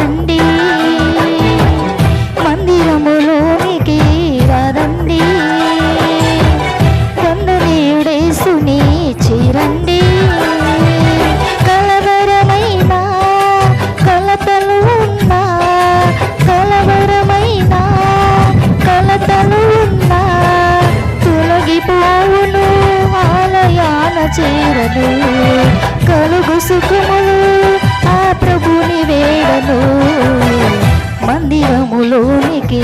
రాదండి మందిరములోనికి రాదండి కొందనేయుడేసుని చేరండి. కలవరమైన కలతలు ఉన్న కలవరమైన కలతలు ఉన్న తొలగిపోవును ఆలయాన చేరదు. కలుగు సుఖములు ప్రభుని వేడను మందిరములోనికి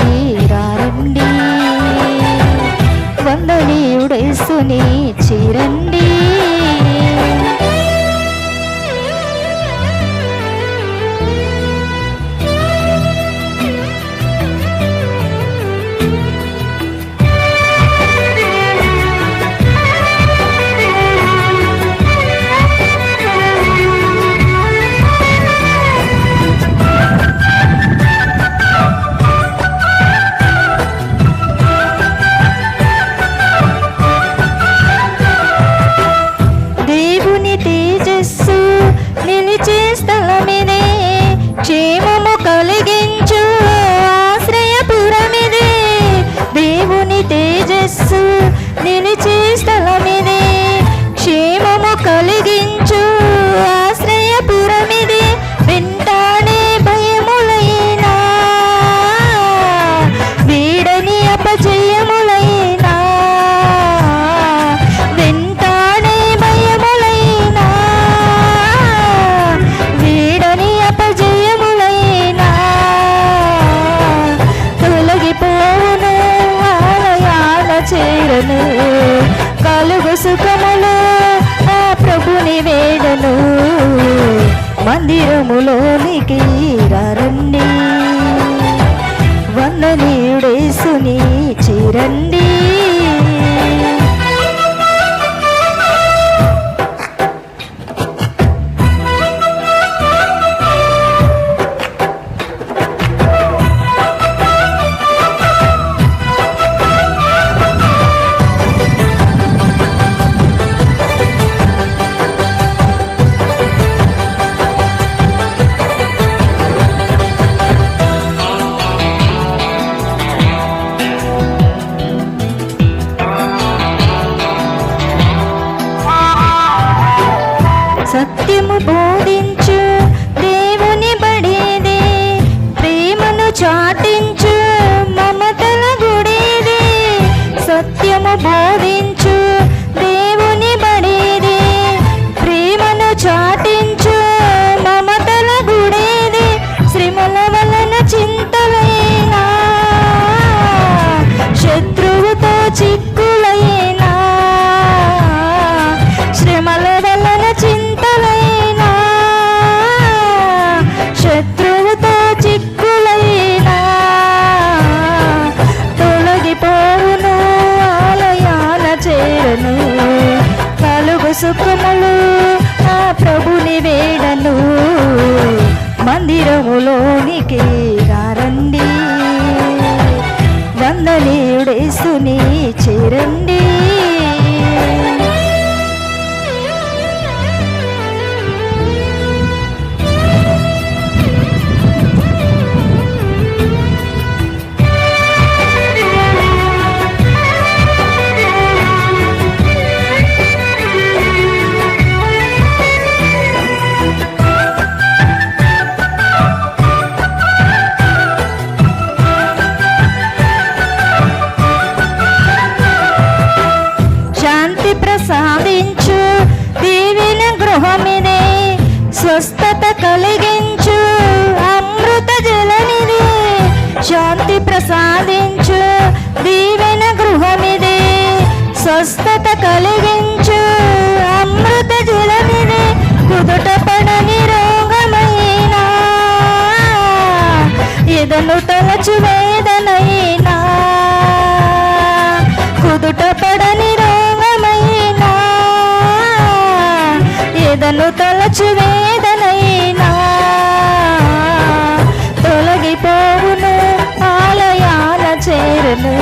రారండి వందనీయుడేసుని చీరండి. సుఖములు ఆ ప్రభుని వేడను. మందిరములోనికి రండి వందనీయుడేసుని చిరండి. సత్యము బోధించు దేవుని బడేదే ప్రేమను చాటించు మమతల గుడేదే సత్యము బోధించు కలుగు సుఖములు ఆ ప్రభుని వేడను. మందిరములోనికి గారండి. వందనీయుడేసుని చేరండి. ప్రసాదించు దీవిన గృహమిదే స్వస్థత కలిగించు. అమృత జలనిది శాంతి ప్రసాదించు. దీవెన గృహమిదే స్వస్థత కలిగించు. అమృత జలనిది కుదుట పడని రోగమైనా ఎదను తలచు వేదనైనా. ఎదను వేదనైనా తొలగిపోవును ఆలయాల చేరును.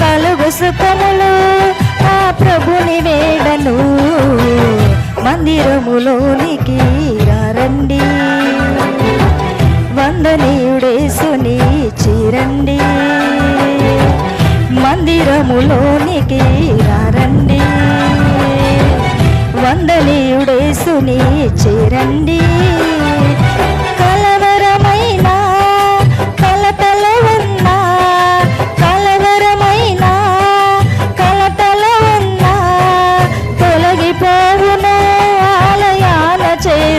కలుగు సుఖములు ఆ ప్రభుని వేడను. మందిరములోనికి రండి వందనీయుడేసుని చీరండి. మందిరములోనికి రండి వందనీయుడేసుని చేరండి.